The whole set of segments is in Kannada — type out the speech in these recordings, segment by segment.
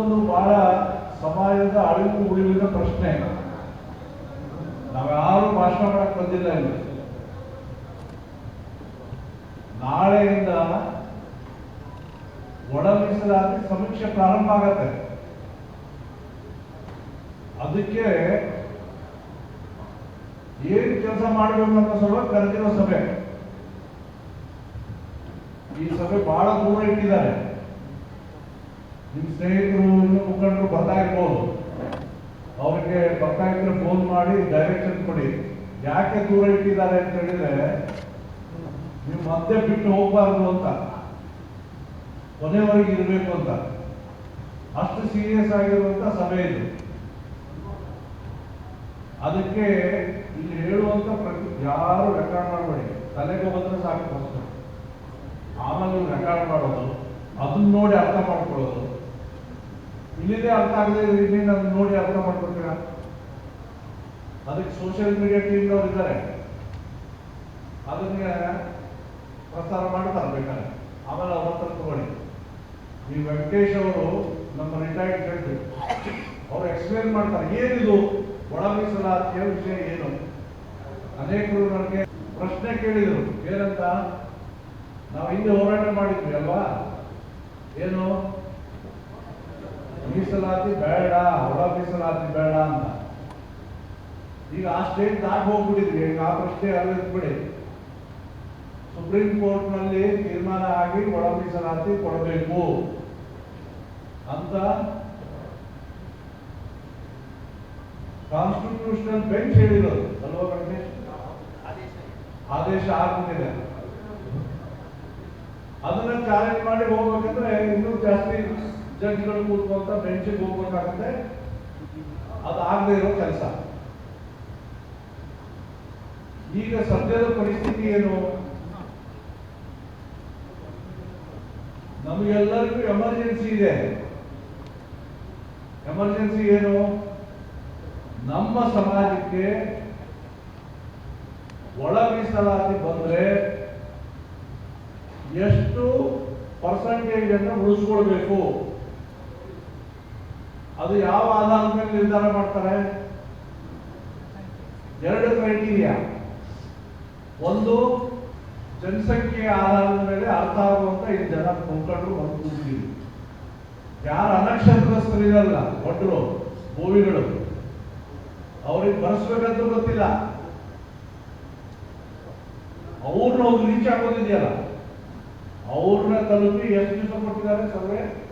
ಇದೊಂದು ಬಹಳ ಸಮಾಜದ ಅಳಿವು ಉಳಿವಿನ ಪ್ರಶ್ನೆ. ನಾವ್ಯಾರು ಭಾಷಣ ಮಾಡಕ್ ಬಂದಿಲ್ಲ ಇಲ್ಲಿ. ನಾಳೆಯಿಂದ ಒಳ ಮೀಸಲಾತಿ ಸಮೀಕ್ಷೆ ಪ್ರಾರಂಭ ಆಗತ್ತೆ. ಅದಕ್ಕೆ ಏನ್ ಕೆಲಸ ಮಾಡಬೇಕು ಅಂತ ಸಲುವಾಗಿ ಕರೆದಿರೋ ಸಭೆ. ಈ ಸಭೆ ಬಹಳ ದೂರ ಇಟ್ಟಿದ್ದಾರೆ. ನಿಮ್ ಸ್ನೇಹಿತರು ಇನ್ನು ಮುಖಂಡರು ಬರ್ತಾ ಇರ್ಬೋದು. ಅವ್ರಿಗೆ ಬರ್ತಾ ಇದ್ರೆ ಫೋನ್ ಮಾಡಿ ಡೈರೆಕ್ಷನ್ ಕೊಡಿ. ಯಾಕೆ ದೂರ ಇಟ್ಟಿದ್ದಾರೆ ಅಂತ ಹೇಳಿದ್ರೆ, ನೀವು ಮತ್ತೆ ಬಿಟ್ಟು ಹೋಗ್ಬಾರ್ದು ಅಂತ. ಕೊನೆವರೆಗೆ ಇರಬೇಕು ಅಂತ. ಅಷ್ಟು ಸೀರಿಯಸ್ ಆಗಿರುವಂತ ಸಭೆ ಇದು. ಅದಕ್ಕೆ ಇಲ್ಲಿ ಹೇಳುವಂತ ಪ್ರತಿ ಯಾರು ರೆಕಾರ್ಡ್ ಮಾಡಬೇಡಿ. ತಲೆಗೆ ಬಂದ್ರೆ ಸಾಕು ಆಮೇಲೆ ರೆಕಾರ್ಡ್ ಮಾಡೋದು. ಅದನ್ನ ನೋಡಿ ಅರ್ಥ ಮಾಡ್ಕೊಳ್ಳೋದು. ಇಲ್ಲಿದೆ ಅರ್ಥ ಆಗದೆ ಇಲ್ಲಿ ನಾನು ನೋಡಿ ಅರ್ಥ ಮಾಡ್ಕೊಳ್ತೀರಾ ಅದಕ್ಕೆ ಸೋಷಿಯಲ್ ಮೀಡಿಯಾ ಟೀಮ್ನವ್ರು ಇದ್ದಾರೆ. ಅದನ್ನ ಪ್ರಸಾರ ಮಾಡ್ತಾರೆ ಆಮೇಲೆ ಅವ್ರ ಹತ್ರ ತಗೊಳ್ಳಿ. ಈ ವೆಂಕಟೇಶ್ ಅವರು ನಮ್ಮ ರಿಟೈರ್ಡ್ ಜಡ್ಜ್ ಅವ್ರು ಎಕ್ಸ್ಪ್ಲೇನ್ ಮಾಡ್ತಾರೆ, ಏನಿದು? ಒಳ ಮೀಸಲಾತಿಯ ವಿಷಯ ಏನು? ಅನೇಕರು ನನಗೆ ಪ್ರಶ್ನೆ ಕೇಳಿದರು, ಏನಂತ? ನಾವು ಹಿಂದೆ ಹೋರಾಟ ಮಾಡಿದ್ವಿ ಅಲ್ವಾ? ಏನು? ಮೀಸಲಾತಿ ಬೇಡ, ಹೊರ ಮೀಸಲಾತಿ ಬೇಡ ಅಂತ. ಈಗ ಆ ಸ್ಟೇಟ್ ದಾಟಿ ಹೋಗ್ಬಿಟ್ಟಿದ್ರಿ, ಈಗ ಆ ಪ್ರಶ್ನೆ ಅಲ್ಲಿದ್ಬಿಡಿ ಬಿಡಿ ಸುಪ್ರೀಂ ಕೋರ್ಟ್ನಲ್ಲಿ ತೀರ್ಮಾನ ಆಗಿ ಒಳ ಮೀಸಲಾತಿ ಕೊಡಬೇಕು ಅಂತ ಕಾನ್ಸ್ಟಿಟ್ಯೂಷನಲ್ ಬೆಂಚ್ ಹೇಳಿರೋದು. ಅಲ್ವಾ ಆದೇಶ ಆಗ್ಬಿಟ್ಟಿದೆ. ಅದನ್ನ ಚಾಲೆಂಜ್ ಮಾಡಿ ಹೋಗ್ಬೇಕಂದ್ರೆ ಇನ್ನೂ ಜಾಸ್ತಿ ಜಡ್ಜ್ಗಳು ಕೂತ್ಕೊಂತ ಬೆಂಚಿಗೆ ಹೋಗ್ಬೇಕಾಗುತ್ತೆ. ಅದು ಆಗದೆ ಇರೋ ಕೆಲಸ. ಈಗ ಸದ್ಯದ ಪರಿಸ್ಥಿತಿ ಏನು? ನಮಗೆಲ್ಲರಿಗೂ ಎಮರ್ಜೆನ್ಸಿ ಇದೆ. ಎಮರ್ಜೆನ್ಸಿ ಏನು? ನಮ್ಮ ಸಮಾಜಕ್ಕೆ ಒಳ ಮೀಸಲಾತಿ ಬಂದ್ರೆ ಎಷ್ಟು ಪರ್ಸೆಂಟೇಜ್ ಅನ್ನು ಉಳಿಸ್ಕೊಳ್ಬೇಕು? ಅದು ಯಾವ ಆಧಾರದ ಮೇಲೆ ನಿರ್ಧಾರ ಮಾಡ್ತಾರೆ? ಎರಡು ಕ್ರೈಟೀರಿಯಾ ಒಂದು, ಜನಸಂಖ್ಯೆಯ ಆಧಾರದ ಮೇಲೆ ಅರ್ಥ ಆಗುವಂತ ಈ ಜನ ಮುಖಂಡರು ಒಂದು ಯಾರು ಅನಕ್ಷರಸ್ಥರಿರಲ್ಲ ಒಟ್ಟರು ಭೂಮಿಗಳು. ಅವ್ರಿಗೆ ಬರ್ಸ್ಬೇಕಂತ ಗೊತ್ತಿಲ್ಲ. ಅವ್ರನ್ನ ಅವ್ರು ರೀಚ್ ಆಗೋದಿದೆಯಲ್ಲ. ಅವ್ರನ್ನ ತಲುಪಿ ಎಷ್ಟು ದಿವಸ ಕೊಟ್ಟಿದ್ದಾರೆ ಸರ್ವೆ?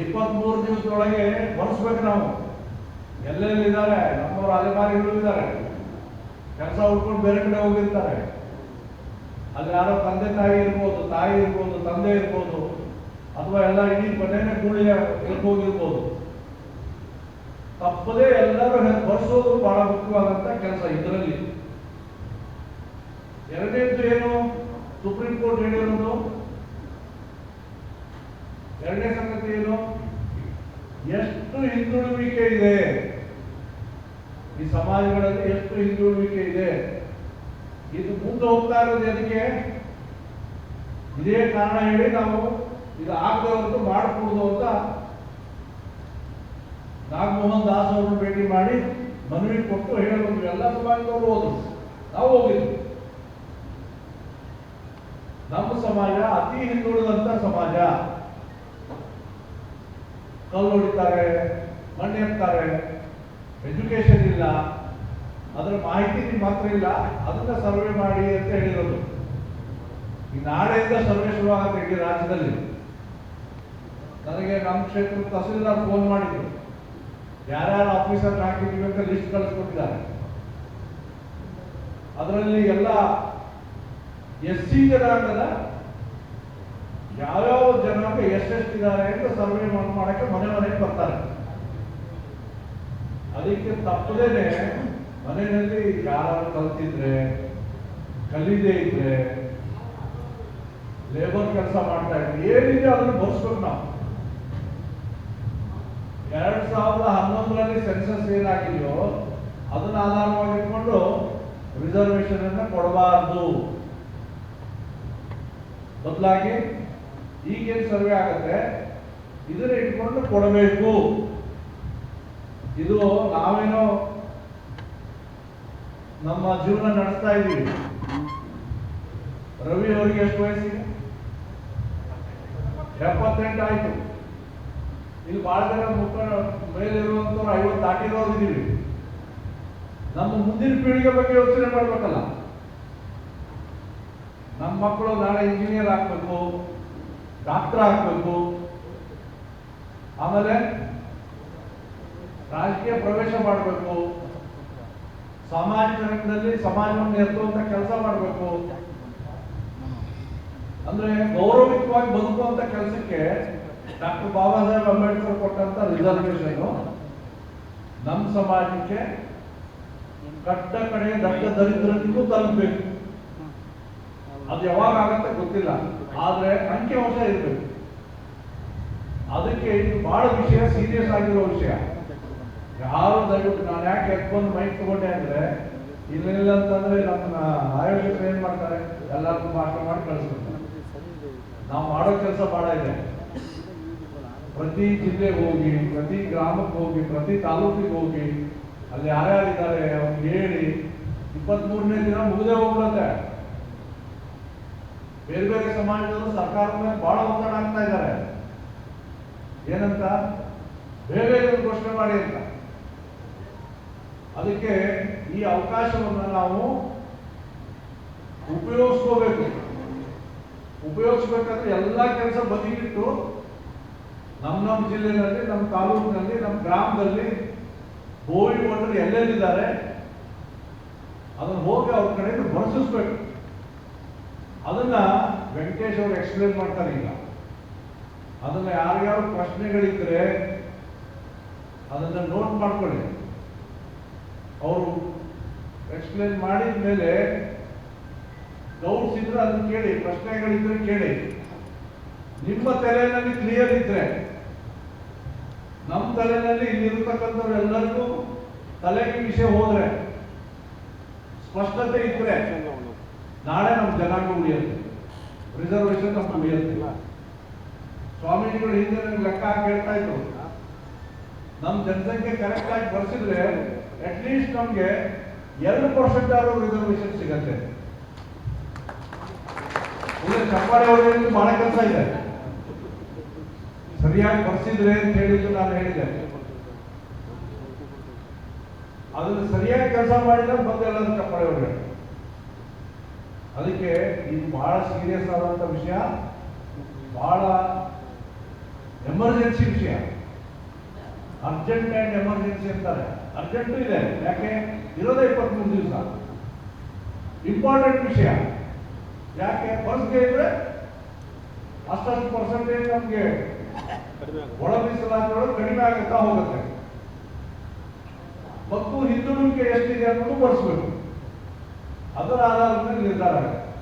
ಇಪ್ಪತ್ಮೂರು ದಿವಸದೊಳಗೆ ಬರ್ಸ್ಬೇಕು ನಾವು. ಎಲ್ಲೆಲ್ಲಿದ್ದಾರೆ ನಮ್ಮವ್ರ ಅಲೆಮಾರಿಗಳು ಇದ್ದಾರೆ. ಕೆಲಸ ಹುಡ್ಕೊಂಡು ಬೇರೆ ಕಡೆ ಹೋಗಿರ್ತಾರೆ. ಅಲ್ಲಿ ಯಾರೋ ತಂದೆ ತಾಯಿ ಇರ್ಬೋದು ತಾಯಿ ಇರ್ಬೋದು, ತಂದೆ ಇರ್ಬೋದು, ಅಥವಾ ಎಲ್ಲ ಇಡೀ ಮನೆಯೇ ಕೂಳಿಯ ಹೋಗಿರ್ಬೋದು. ತಪ್ಪದೇ ಎಲ್ಲರೂ ಬರ್ಸೋದು ಬಹಳ ಮುಖ್ಯವಾದಂತ ಕೆಲಸ ಇದರಲ್ಲಿ. ಎರಡನೇದ್ದು ಏನು? ಸುಪ್ರೀಂ ಕೋರ್ಟ್ ಹೇಳಿರೋದು? ಎರಡನೇ ಎಷ್ಟು ಹಿಂದುಳುವಿಕೆ ಇದೆ? ಈ ಸಮಾಜಗಳಲ್ಲಿ ಎಷ್ಟು ಹಿಂದುಳುವಿಕೆ ಇದೆ? ಇದು ಮುಂದೆ ಹೋಗ್ತಾ ಇರೋದು ಅದಕ್ಕೆ ಇದೇ ಕಾರಣ ಹೇಳಿ ನಾವು ಇದು ಆಗದೆ ಹೊರತು ಮಾಡಕೂಡದು ಅಂತ ನಾಗಮೋಹನ್ ದಾಸ್ ಅವರನ್ನು ಭೇಟಿ ಮಾಡಿ ಮನವಿ ಕೊಟ್ಟು ಹೇಳಬೇಕು ಎಲ್ಲ ಸಮಾಜದವರು ಹೋದ್ರು ನಾವು ಹೋಗಿದ್ವಿ. ನಮ್ಮ ಸಮಾಜ ಅತಿ ಹಿಂದುಳಿದಂತ ಸಮಾಜ. ಕಲ್ಲು ಹೊಡಿತಾರೆ ಮಣ್ಣು ಎತ್ತಾರೆ ಎಜುಕೇಶನ್ ಇಲ್ಲ, ಅದರ ಮಾಹಿತಿ ನಿಮ್ಗೆ ಮಾತ್ರ ಇಲ್ಲ, ಅದನ್ನ ಸರ್ವೆ ಮಾಡಿ ಅಂತ ಹೇಳಿರೋದು. ಈ ನಾಳೆಯಿಂದ ಸರ್ವೆ ಶುರುವಾಗುತ್ತೆ ಇಡೀ ರಾಜ್ಯದಲ್ಲಿ. ನನಗೆ ನಮ್ಮ ಕ್ಷೇತ್ರ ತಹಸೀಲ್ದಾರ್ ಫೋನ್ ಮಾಡಿದ್ರು. ಯಾರ್ಯಾರು ಆಫೀಸರ್ ಹಾಕಿದ್ದೀವಿ ಅಂತ ಲಿಸ್ಟ್ ಕಳಿಸ್ಕೊಟ್ಟಿದ್ದಾರೆ. ಅದರಲ್ಲಿ ಎಲ್ಲ ಎಸ್ ಸಿ ಜನಾಂಗದ ಯಾವ್ಯಾವ ಜನಾಂಗ ಎಷ್ಟೆಷ್ಟಿದ್ದಾರೆ ಅಂತ ಸರ್ವೆ ಮಾಡಕ್ಕೆ ಮನೆ ಮನೆಗೆ ಬರ್ತಾರೆ. ಅದಕ್ಕೆ ತಪ್ಪದೇನೆ ಮನೆಯಲ್ಲಿ ಯಾರು ಕಲ್ತಿದ್ರೆ, ಕಲಿದೇ ಇದ್ರೆ ಲೇಬರ್ ಕೆಲಸ ಮಾಡ್ತಾ ಇದ್ರೆ, ಏನಿದೆ ಅದನ್ನು ಬರ್ಸ್ಬೇಕು ನಾವು. ಎರಡ್ ಸಾವಿರದ ಹನ್ನೊಂದರಲ್ಲಿ ಸೆನ್ಸಸ್ ಏನಾಗಿದೆಯೋ, ಅದನ್ನ ಆಧಾರವಾಗಿಟ್ಕೊಂಡು ರಿಸರ್ವೇಶನ್ ಅನ್ನ ಕೊಡಬಾರ್ದು. ಬದಲಾಗಿ ಈಗೇನು ಸರ್ವೆ ಆಗುತ್ತೆ? ಇದನ್ನ ಇಟ್ಕೊಂಡು ಕೊಡಬೇಕು. ಇದು ನಾವೇನೋ ನಮ್ಮ ಜೀವನ ನಡೆಸ್ತಾ ಇದ್ದೀವಿ. ರವಿ ಅವರಿಗೆ ಎಷ್ಟು ವಯಸ್ಸಿಗೆ? ಎಪ್ಪತ್ತೆಂಟು ಆಯ್ತು. ಇಲ್ಲಿ ಬಹಳ ಜನ ಮುಖ ಮೇಲಿರುವಂತವ್ರು ಐವತ್ತು ದಾಟಿರೋರು ಇದೀವಿ ನಮ್ಮ ಮುಂದಿನ ಪೀಳಿಗೆ ಬಗ್ಗೆ ಯೋಚನೆ ಮಾಡ್ಬೇಕಲ್ಲ. ನಮ್ಮ ಮಕ್ಕಳು ನಾಳೆ ಇಂಜಿನಿಯರ್ ಆಗ್ಬೇಕು. ಡಾಕ್ಟರ್ ಆಗಬೇಕು. ಆಮೇಲೆ ರಾಜಕೀಯ ಪ್ರವೇಶ ಮಾಡಬೇಕು. ಸಾಮಾಜಿಕ ರಂಗದಲ್ಲಿ ಸಮಾಜವನ್ನು ಎತ್ತುವಂತ ಕೆಲಸ ಮಾಡಬೇಕು. ಅಂದ್ರೆ ಗೌರವಿತವಾಗಿ ಬದುಕುವಂತ ಕೆಲಸಕ್ಕೆ ಡಾಕ್ಟರ್ ಬಾಬಾ ಸಾಹೇಬ್ ಅಂಬೇಡ್ಕರ್ ಕೊಟ್ಟಂತ ರಿಸರ್ವೇಶನ್ ನಮ್ಮ ಸಮಾಜಕ್ಕೆ ಕಟ್ಟ ಕಡೆ ದಟ್ಟ ದರಿದ್ರನಿಗೂ ತಲುಪಬೇಕು. ಅದು ಯಾವಾಗ ಆಗತ್ತೆ ಗೊತ್ತಿಲ್ಲ. ಆದ್ರೆ ಅಂಕಿಅಂಶ ಇರಬೇಕು. ಅದಕ್ಕೆ ಇದು ಬಹಳ ವಿಷಯ ಸೀರಿಯಸ್ ಆಗಿರೋ ವಿಷಯ. ಯಾರು ದಯವಿಟ್ಟು ನಾನು ಯಾಕೆ ಎತ್ಕೊಂಡು ಮೈಕ್ ತಗೊಂಡೆ ಅಂದ್ರೆ ಇಲ್ಲ ಅಂತಂದ್ರೆ ನಮ್ಮ ಆಯೋಜಕರು ಏನ್ ಮಾಡ್ತಾರೆ? ಎಲ್ಲರಿಗೂ ಭಾಷಣ ಮಾಡಿ ಕಳಿಸ್ಬಿಡ್ತಾರೆ ನಾವು ಮಾಡೋ ಕೆಲಸ ಬಹಳ ಇದೆ. ಪ್ರತಿ ಜಿಲ್ಲೆಗೆ ಹೋಗಿ, ಪ್ರತಿ ಗ್ರಾಮಕ್ಕೆ ಹೋಗಿ, ಪ್ರತಿ ತಾಲೂಕಿಗೆ ಹೋಗಿ, ಅಲ್ಲಿ ಯಾರ್ಯಾರಿದ್ದಾರೆ ಅವ್ರಿಗೆ ಹೇಳಿ ಇಪ್ಪತ್ತ್ ಮೂರನೇ ದಿನ ಮುಗಿದೇ ಹೋಗ್ಬಿಡುತ್ತೆ. ಬೇರೆ ಬೇರೆ ಸಮಾಜದವರು ಸರ್ಕಾರದ ಮೇಲೆ ಬಹಳ ಒತ್ತಡ ಆಗ್ತಾ ಇದ್ದಾರೆ. ಏನಂತ? ಬೇರೆ ಬೇರೆ ಘೋಷಣೆ ಮಾಡಿ ಅಂತ. ಅದಕ್ಕೆ ಈ ಅವಕಾಶವನ್ನು ನಾವು ಉಪಯೋಗಿಸ್ಕೋಬೇಕು. ಉಪಯೋಗಿಸ್ಬೇಕಾದ್ರೆ ಎಲ್ಲ ಕೆಲಸ ಬದಿಗಿಟ್ಟು ನಮ್ಮ ನಮ್ಮ ಜಿಲ್ಲೆಯಲ್ಲಿ ನಮ್ಮ ತಾಲೂಕಿನಲ್ಲಿ ನಮ್ಮ ಗ್ರಾಮದಲ್ಲಿ ಬೋವಿ ಒಟ್ಟರು ಎಲ್ಲೆಲ್ಲಿದ್ದಾರೆ? ಅದನ್ನು ಹೋಗಿ ಅವ್ರ ಕಡೆಯಿಂದ ಬರ್ಸಿಸ್ಬೇಕು ಅದನ್ನ ವೆಂಕಟೇಶ್ ಅವರು ಎಕ್ಸ್ಪ್ಲೇನ್ ಮಾಡ್ತಾರೆ ಈಗ. ಅದನ್ನ ಯಾರ್ಯಾರು ಪ್ರಶ್ನೆಗಳಿದ್ರೆ ಅದನ್ನ ನೋಟ್ ಮಾಡ್ಕೊಳ್ಳಿ. ಅವರು ಎಕ್ಸ್ಪ್ಲೇನ್ ಮಾಡಿದ ಮೇಲೆ ಡೌಟ್ಸ್ ಇದ್ರೆ ಅದನ್ನ ಕೇಳಿ, ಪ್ರಶ್ನೆಗಳಿದ್ರೆ ಕೇಳಿ. ನಿಮ್ಮ ತಲೆಯಲ್ಲಿ ಕ್ಲಿಯರ್ ಇದ್ರೆ ನಮ್ಮ ತಲೆಯಲ್ಲಿ ಇಲ್ಲಿರ್ತಕ್ಕಂಥವ್ರು ಎಲ್ಲರಿಗೂ ತಲೆಗೆ ವಿಷಯ ಹೋದ್ರೆ, ಸ್ಪಷ್ಟತೆ ಇದ್ರೆ ನಾಳೆ ನಮ್ಮ ಜನಾಂಗ ಉಳಿಯುತ್ತೆ. ರಿಸರ್ವೇಶನ್ ನಮ್ಗೆ ಉಳಿಯುತ್ತೆ. ಸ್ವಾಮೀಜಿಗಳು ಹಿಂದೆ ನಮ್ಗೆ ಲೆಕ್ಕ ಹಾಕಿ ಹೇಳ್ತಾ ಇದ್ರು. ನಮ್ಮ ಜನಸಂಖ್ಯೆ ಕರೆಕ್ಟ್ ಆಗಿ ಬರ್ಸಿದ್ರೆ ಅಟ್ ಲೀಸ್ಟ್ ನಮ್ಗೆ ಎರಡು ಪರ್ಸೆಂಟ್ ಆದ್ರೂ ರಿಸರ್ವೇಶನ್ ಸಿಗತ್ತೆ ಚಪ್ಪಾಳೆ ಹೊಡೆಯೋದ್ರಲ್ಲಿ ಬಹಳ ಕೆಲಸ ಇದೆ. ಸರಿಯಾಗಿ ಬರ್ಸಿದ್ರೆ ಅಂತ ಹೇಳಿದ್ದು ನಾನು ಹೇಳಿದೆ ಅದನ್ನು ಸರಿಯಾಗಿ ಕೆಲಸ ಮಾಡಿದ್ರೆ ಬಂದು ಎಲ್ಲರೂ ಚಪ್ಪಾಳೆ ಹೊಡೆಯೋದು ಅದಕ್ಕೆ ಇದು ಬಹಳ ಸೀರಿಯಸ್ ಆದಂಥ ವಿಷಯ, ಬಹಳ ಎಮರ್ಜೆನ್ಸಿ ವಿಷಯ. ಅರ್ಜೆಂಟ್ ಆ್ಯಂಡ್ ಎಮರ್ಜೆನ್ಸಿ ಅಂತಾರೆ. ಅರ್ಜೆಂಟು ಇದೆ, ಯಾಕೆ? ಇರೋದೇ ಇಪ್ಪತ್ತ್ಮೂರು ದಿವಸ. ಇಂಪಾರ್ಟೆಂಟ್ ವಿಷಯ. ಯಾಕೆ? ಫಸ್ಟ್ಗೆ ಇದ್ರೆ ಅಷ್ಟೊಂದು ಪರ್ಸೆಂಟೇಜ್ ನಮಗೆ ಒಳ ಕಡಿಮೆ ಆಗುತ್ತಾ ಹೋಗುತ್ತೆ. ಮತ್ತು ಹಿಂದುಳಿಕೆ ಎಷ್ಟಿದೆ ಅನ್ನೋದು ಬರ್ಸ್ಬೇಕು. ಅದರ ಆಧಾರದ ಮೇಲೆ ನಿರ್ಧಾರ ಆಗುತ್ತೆ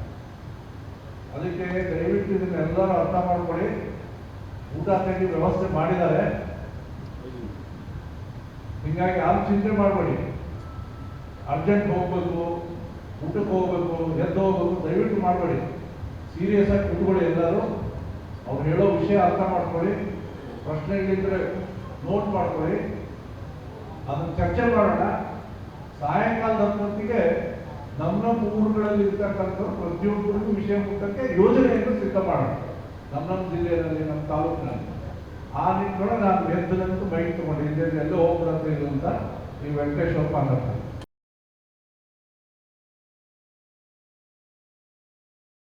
ಅದಕ್ಕೆ ದಯವಿಟ್ಟು ಇದನ್ನ ಎಲ್ಲರೂ ಅರ್ಥ ಮಾಡ್ಕೊಳ್ಳಿ. ಊಟ ತಿಂಡಿ ವ್ಯವಸ್ಥೆ ಮಾಡಿದ್ದಾರೆ. ಹಿಂಗಾಗಿ ಯಾರು ಚಿಂತೆ ಮಾಡಬೇಡಿ. ಅರ್ಜೆಂಟ್ ಹೋಗ್ಬೇಕು, ಊಟಕ್ಕೆ ಹೋಗ್ಬೇಕು, ಎದ್ದು ಹೋಗ್ಬೇಕು, ದಯವಿಟ್ಟು ಮಾಡಬೇಡಿ. ಸೀರಿಯಸ್ ಆಗಿ ಕುತ್ಕೊಳ್ಳಿ ಎಲ್ಲರೂ. ಅವ್ರು ಹೇಳೋ ವಿಷಯ ಅರ್ಥ ಮಾಡ್ಕೊಳ್ಳಿ. ಪ್ರಶ್ನೆಗಳಿದ್ರೆ ನೋಟ್ ಮಾಡ್ಕೊಳ್ಳಿ. ಅದನ್ನು ಚರ್ಚೆ ಮಾಡೋಣ. ಸಾಯಂಕಾಲದ ಹೊತ್ತಿಗೆ ನಮ್ಮ ಊರುಗಳಲ್ಲಿ ಇರ್ತಕ್ಕಂಥ ಪ್ರತಿಯೊಬ್ಬರಿಗೂ ವಿಷಯ ಮುಟ್ಟಕ್ಕೆ ಯೋಜನೆಯನ್ನು ಸಿದ್ಧ ಮಾಡೋಣ ನಮ್ಮ ನಮ್ಮ ಜಿಲ್ಲೆಯಲ್ಲಿ, ನಮ್ಮ ತಾಲೂಕಿನಲ್ಲಿ. ಆ ನಿಟ್ಟಿನೊಳಗೆ ನಾನು ಎದ್ದದಂತೂ ಬೈಕ್ ತಗೊಂಡಿದ್ದೆ ಎಲ್ಲೋ ಹೋಗ್ಬಿಡತ್ತೆ ಇದು ಅಂತ ಈ ವೆಂಕಟೇಶ್ವರಪ್ಪ ಅಂತ